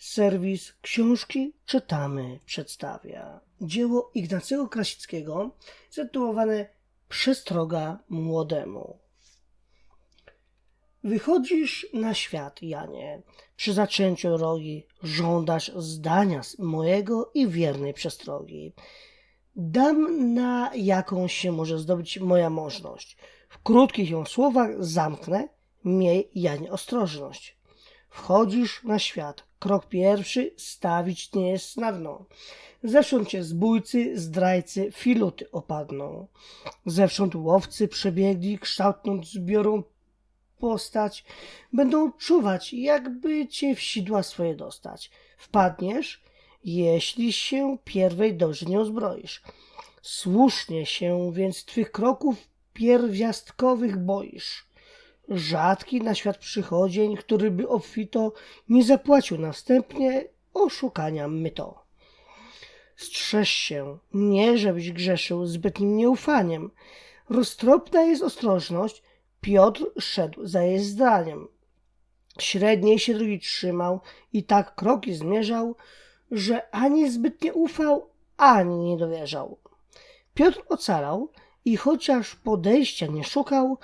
Serwis Książki Czytamy przedstawia dzieło Ignacego Krasickiego zatytułowane Przestroga młodemu. Wychodzisz na świat, Janie. Przy zaczęciu drogi żądasz zdania mojego i wiernej przestrogi. Dam na jaką się może zdobyć moja możność. W krótkich ją słowach zamknę, miej, Janie, ostrożność. Wchodzisz na świat. Krok pierwszy stawić nie jest na dno. Zewsząd cię zbójcy, zdrajcy, filuty opadną. Zewsząd łowcy przebiegli, kształtnąc zbiorą postać. Będą czuwać, jakby cię w sidła swoje dostać. Wpadniesz, jeśli się pierwej dobrze nie uzbroisz. Słusznie się więc twych kroków pierwiastkowych boisz. Rzadki na świat przychodzień, który by obfito nie zapłacił na wstępnie oszukania myto. Strzeż się, nie żebyś grzeszył zbytnim nieufaniem. Roztropna jest ostrożność, Piotr szedł za jej zdaniem. Średniej się drogi trzymał i tak kroki zmierzał, że ani zbyt nie ufał, ani nie dowierzał. Piotr ocalał i chociaż podejścia nie szukał,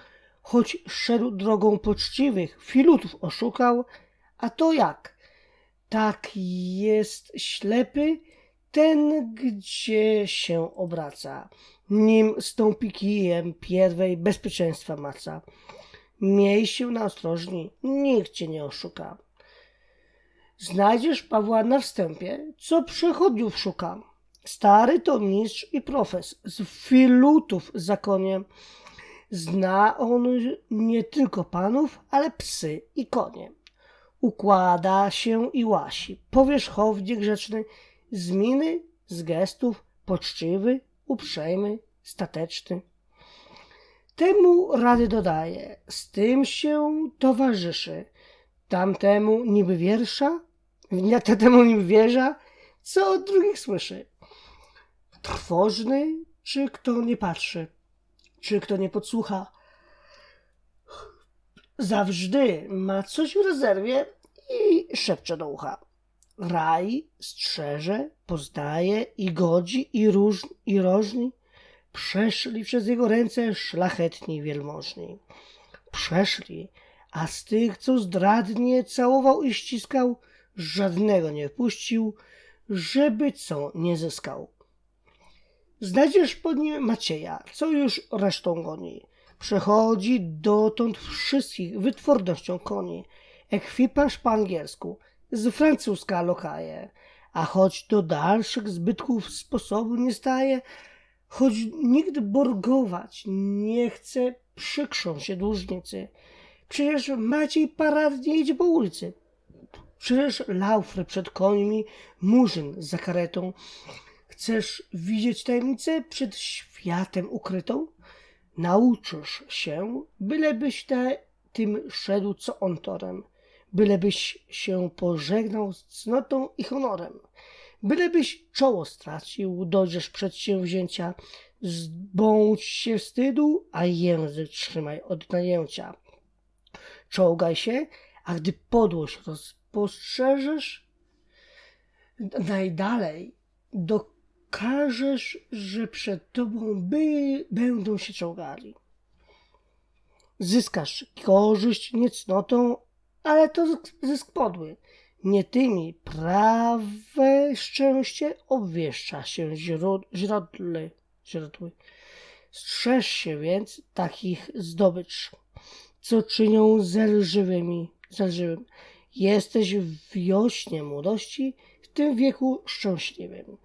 choć szedł drogą poczciwych, filutów oszukał, a to jak? Tak jest ślepy ten, gdzie się obraca, nim stąpi kijem pierwej bezpieczeństwa maca. Miej się na ostrożni, nikt cię nie oszuka. Znajdziesz Pawła na wstępie, co przechodniów szuka. Stary to mistrz i profes, z filutów zakonie. Zna on nie tylko panów, ale psy i konie. Układa się i łasi, powierzchownie grzeczny, z miny, z gestów, poczciwy, uprzejmy, stateczny. Temu rady dodaje, z tym się towarzyszy, tamtemu niby wiersza, temu niby wierza, co od drugich słyszy. Trwożny, czy kto nie patrzy, czy kto nie podsłucha. Zawsze ma coś w rezerwie i szepcze do ucha. Raj, strzeże, poznaje i godzi i różni, i rożni. Przeszli przez jego ręce szlachetni wielmożni. Przeszli, a z tych, co zdradnie całował i ściskał, żadnego nie wpuścił, żeby co nie zyskał. Znajdziesz po nim Macieja, co już resztą goni. Przechodzi dotąd wszystkich wytwornością koni. Ekwipaż po angielsku, z francuska lokaje. A choć do dalszych zbytków sposobu nie staje, choć nikt borgować nie chce, przykrzą się dłużnicy. Przecież Maciej paradnie idzie po ulicy. Przecież laufry przed końmi, murzyn za karetą. Chcesz widzieć tajemnicę przed światem ukrytą? Nauczysz się, bylebyś te, tym szedł co on torem, bylebyś się pożegnał z cnotą i honorem, bylebyś czoło stracił, dojdziesz przedsięwzięcia, zbądź się wstydu, a język trzymaj od najęcia. Czołgaj się, a gdy podłość rozpostrzeżesz, najdalej dokażesz, że przed tobą by będą się czołgali. Zyskasz korzyść nie cnotą, ale to zysk- podły. Nie tymi prawe szczęście obwieszcza się źród- źródły. źródły. Strzeż się więc takich zdobycz, co czynią zelżywymi, zelżywym. Jesteś w wiośnie młodości, w tym wieku szczęśliwym.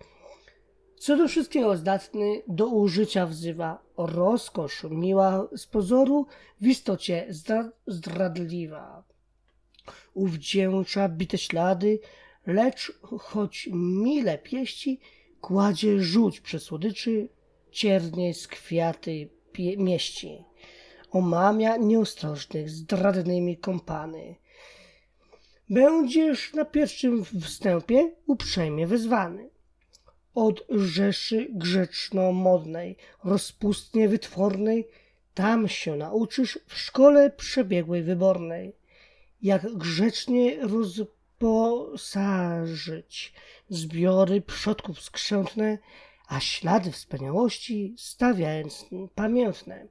Co do wszystkiego zdatny, do użycia wzywa rozkosz miła z pozoru, w istocie zdra- zdradliwa. Uwdzięcza bite ślady, lecz choć mile pieści, kładzie żółć przy słodyczy, ciernie z kwiaty mieści. Omamia nieostrożnych, zdradnymi kompany. Będziesz na pierwszym wstępie uprzejmie wezwany od rzeszy grzeczno-modnej, rozpustnie wytwornej, tam się nauczysz w szkole przebiegłej wybornej, jak grzecznie roz, posażyć zbiory przodków skrzętne, a ślady wspaniałości stawiając pamiętne.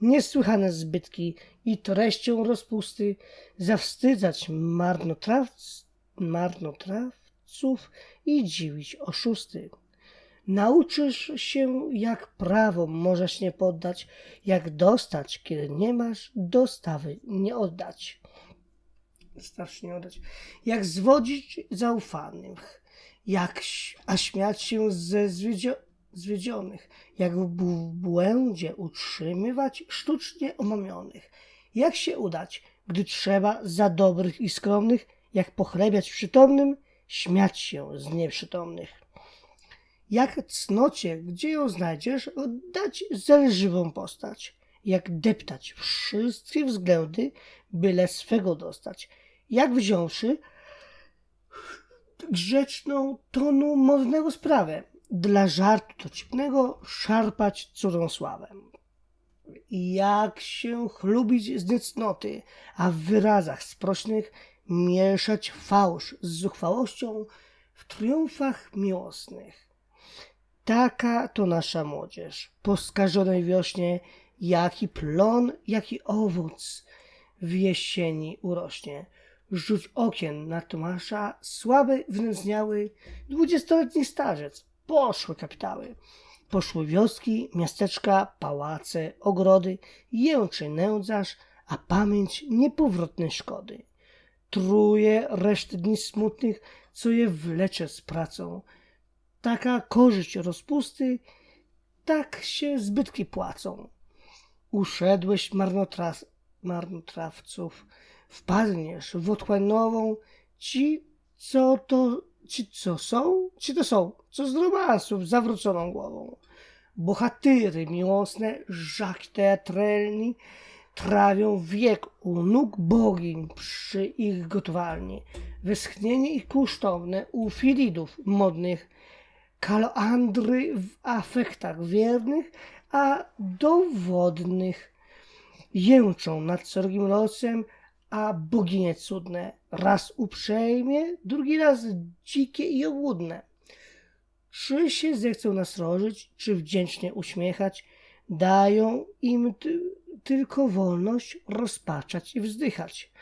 Niesłychane zbytki i treścią rozpusty zawstydzać marnotraw, i dziwić oszusty. Nauczysz się, jak prawo możesz nie poddać, jak dostać, kiedy nie masz, dostawy nie oddać. Starszy nie oddać. Jak zwodzić zaufanych, jak, a śmiać się ze zwiedzio, zwiedzionych, jak w błędzie utrzymywać sztucznie omamionych. Jak się udać, gdy trzeba za dobrych i skromnych, jak pochlebiać przytomnym, śmiać się z nieprzytomnych. Jak cnocie, gdzie ją znajdziesz, oddać zelżywą postać, jak deptać wszystkie względy, byle swego dostać, jak wziąwszy grzeczną tonu modnego sprawę, dla żartu dociepnego szarpać cudzą sławę. Jak się chlubić z niecnoty, a w wyrazach sprośnych mieszać fałsz z zuchwałością w triumfach miłosnych. Taka to nasza młodzież. Po skażonej wiośnie, jaki plon, jaki owoc w jesieni urośnie. Rzuć okien na Tomasza, słaby, wnędzniały, dwudziestoletni starzec. Poszły kapitały. Poszły wioski, miasteczka, pałace, ogrody, jęczy nędzarz, a pamięć niepowrotnej szkody. Truje reszty dni smutnych, co je wlecze z pracą taka korzyść rozpusty, tak się zbytki płacą. Uszedłeś marnotras, marnotrawców, wpadniesz w otchłań nową, ci, co to, ci, co są, ci to są, co z romansów zawróconą głową. Bohatyry miłosne, żak teatralni, trawią wiek u nóg bogiń przy ich gotowalni. Wyschnienie ich kosztowne u filidów modnych, kaloandry w afektach wiernych, a dowodnych jęczą nad srogim losem, a boginie cudne raz uprzejmie, drugi raz dzikie i obłudne. Czy się zechcą nasrożyć, czy wdzięcznie uśmiechać, dają im ty- tylko wolność rozpaczać i wzdychać.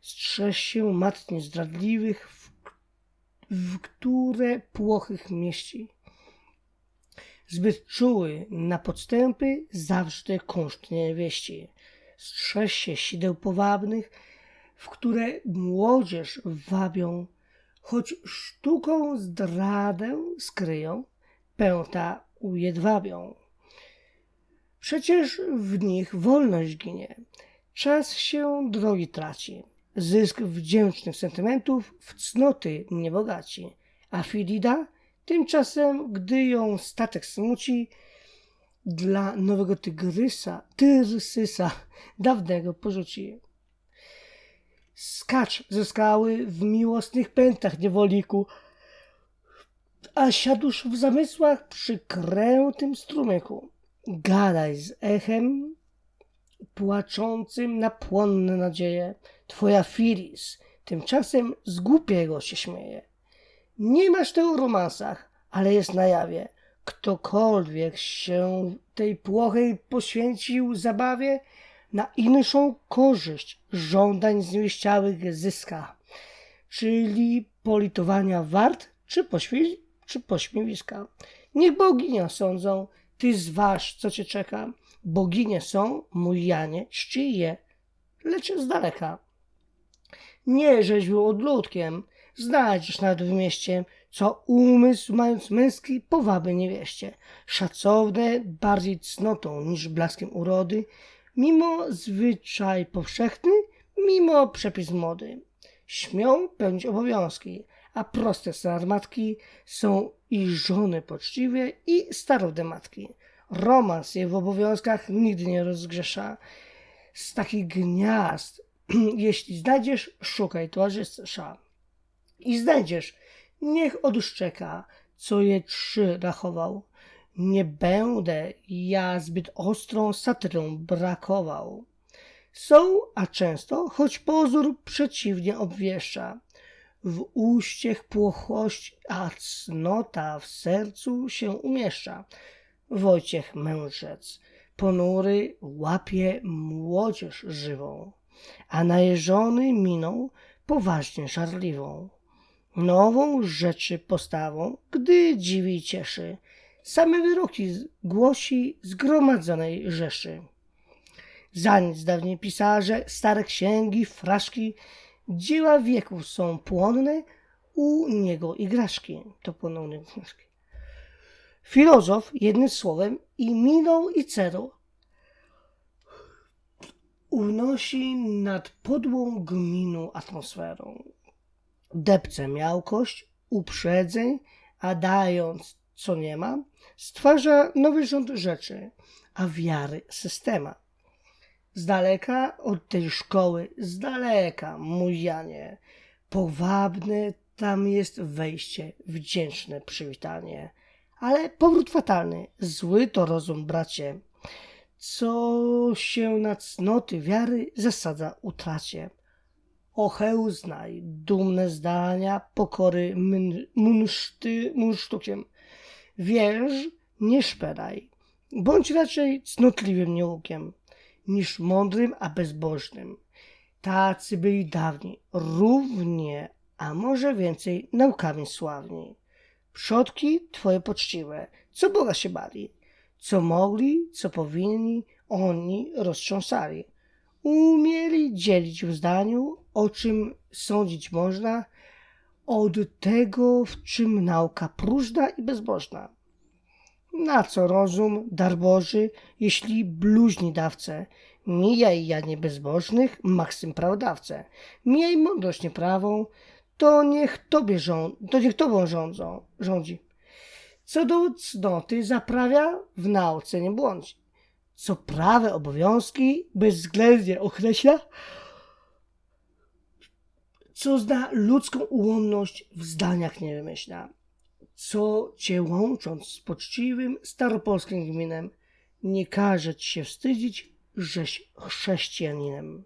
Strzeż się matnie zdradliwych, w w które płochych mieści. Zbyt czuły na podstępy, zawsze kunsztnie wieści. Strzeż się sideł powabnych, w które młodzież wabią, choć sztuką zdradę skryją, pęta ujedwabią. Przecież w nich wolność ginie, czas się drogi traci. Zysk wdzięcznych sentymentów w cnoty nie bogaci, a Filida tymczasem, gdy ją statek smuci, dla nowego tygrysa, tyrsysa dawnego porzuci. Skacz ze skały w miłosnych pętach niewoliku, a siadłszy w zamysłach przy krętym strumyku. Gadaj z echem płaczącym na płonne nadzieje. Twoja Firis tymczasem z głupiego się śmieje. Nie masz tego w romansach, ale jest na jawie. Ktokolwiek się tej płochej poświęcił zabawie, na inszą korzyść żądań zniewieściałych zyska, czyli politowania wart czy, poświe- czy pośmiewiska. Niech boginie sądzą, ty zważ, co cię czeka. Boginie są, mój Janie, czci je, lecz z daleka. Nie rzeźbił odludkiem, znajdziesz w mieście, co umysł mając męski powaby niewieście, szacowne bardziej cnotą niż blaskiem urody, mimo zwyczaj powszechny, mimo przepis mody. Śmią pełnić obowiązki, a proste sarmatki są i żony poczciwie, i starodne matki. Romans je w obowiązkach nigdy nie rozgrzesza. Z takich gniazd, jeśli znajdziesz, szukaj towarzysza. I znajdziesz, niech odszczeka, co je trzy rachował. Nie będę ja zbyt ostrą satyrą brakował. Są, a często, choć pozór przeciwnie obwieszcza. W uściech płochość, a cnota w sercu się umieszcza. Wojciech Mędrzec, ponury łapie młodzież żywą, a najeżony miną poważnie żarliwą. Nową rzeczy postawą, gdy dziwi cieszy, same wyroki głosi zgromadzonej rzeszy. Za nic dawniej pisarze, stare księgi, fraszki, dzieła wieków są płonne, u niego igraszki. To ponowne igraszki. Filozof, jednym słowem, i miną i cerą unosi nad podłą gminą atmosferą. Depce miałkość, uprzedzeń, a dając co nie ma, stwarza nowy rząd rzeczy, a wiary systema. Z daleka od tej szkoły, z daleka, mój Janie, powabne tam jest wejście, wdzięczne przywitanie. Ale powrót fatalny, zły to rozum, bracie, co się na cnoty wiary zasadza utracie. Ochełznaj dumne zdania pokory munszty, munsztukiem. Wierz, nie szperaj, bądź raczej cnotliwym nieukiem niż mądrym, a bezbożnym. Tacy byli dawni, równie, a może więcej, naukami sławni. Przodki twoje poczciwe, co Boga się bali, co mogli, co powinni, oni roztrząsali. Umieli dzielić w zdaniu, o czym sądzić można, od tego, w czym nauka próżna i bezbożna. Na co rozum, dar Boży, jeśli bluźni dawcę? Mijaj Janie bezbożnych, maksym prawodawcę. Mijaj mądrość nieprawą, to niech tobie rząd, to niech tobą rządzą, rządzi. Co do cnoty zaprawia, w nauce nie błądzi. Co prawe obowiązki bezwzględnie określa, co zna ludzką ułomność w zdaniach nie wymyśla co cię łącząc z poczciwym staropolskim gminem, nie każe ci się wstydzić, żeś chrześcijaninem.